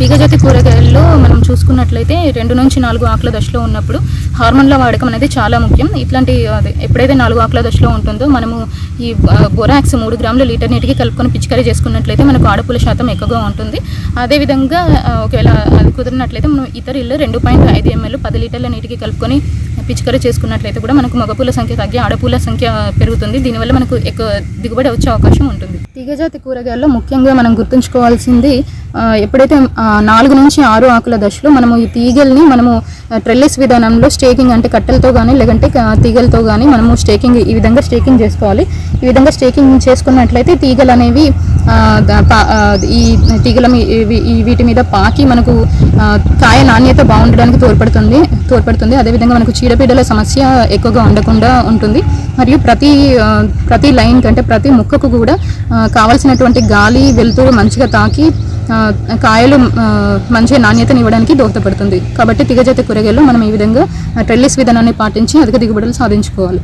తీగజాతి కూరగాయల్లో మనం చూసుకున్నట్లయితే రెండు నుంచి నాలుగు ఆకుల దశలో ఉన్నప్పుడు హార్మోన్ల వాడకం అనేది చాలా ముఖ్యం. ఇట్లాంటి అదే ఎప్పుడైతే నాలుగు ఆకుల దశలో ఉంటుందో మనము ఈ బొరాక్స్ మూడు గ్రాముల లీటర్ నీటికి కలుపుకొని పిచికారీ చేసుకున్నట్లయితే మనకు ఆడపుల శాతం ఎక్కువగా ఉంటుంది. అదేవిధంగా ఒకవేళ అది కుదిరినట్లయితే మనం ఇతర ఇల్లు రెండు పాయింట్ ఐదు ఎంఎల్ పది లీటర్ల నీటికి కలుపుకొని పిచికారీ చేసుకున్నట్లయితే కూడా మనకు మగపూల సంఖ్య తగ్గి ఆడపూల సంఖ్య పెరుగుతుంది. దీనివల్ల మనకు ఎక్కువ దిగుబడి వచ్చే అవకాశం ఉంటుంది. తీగజాతి కూరగాయల్లో ముఖ్యంగా మనం గుర్తుంచుకోవాల్సింది ఎప్పుడైతే నాలుగు నుంచి ఆరు ఆకుల దశలో మనము ఈ తీగల్ని మనము ట్రెల్లిస్ విధానంలో స్టేకింగ్ అంటే కట్టెలతో కానీ లేదంటే తీగలతో కానీ మనము స్టేకింగ్ ఈ విధంగా స్టేకింగ్ చేసుకోవాలి. ఈ విధంగా స్టేకింగ్ చేసుకున్నట్లయితే తీగలు అనేవి ఈ తీగల వీటి మీద పాకి మనకు కాయ నాణ్యత బాగుండడానికి తోడ్పడుతుంది తోడ్పడుతుంది. అదేవిధంగా మనకు చీడపీడల సమస్య ఎక్కువగా ఉండకుండా ఉంటుంది. మరియు ప్రతి ప్రతి లైన్ కంటే ప్రతి ముక్కకు కూడా కావాల్సినటువంటి గాలి వెలుతురు మంచిగా తాకి కాయలు మంచి నాణ్యతను ఇవ్వడానికి దోహదపడుతుంది. కాబట్టి తిగజాతి కూరగాయలు మనం ఈ విధంగా ట్రెల్లిస్ విధానాన్ని పాటించి అధిక దిగుబడులు సాధించుకోవాలి.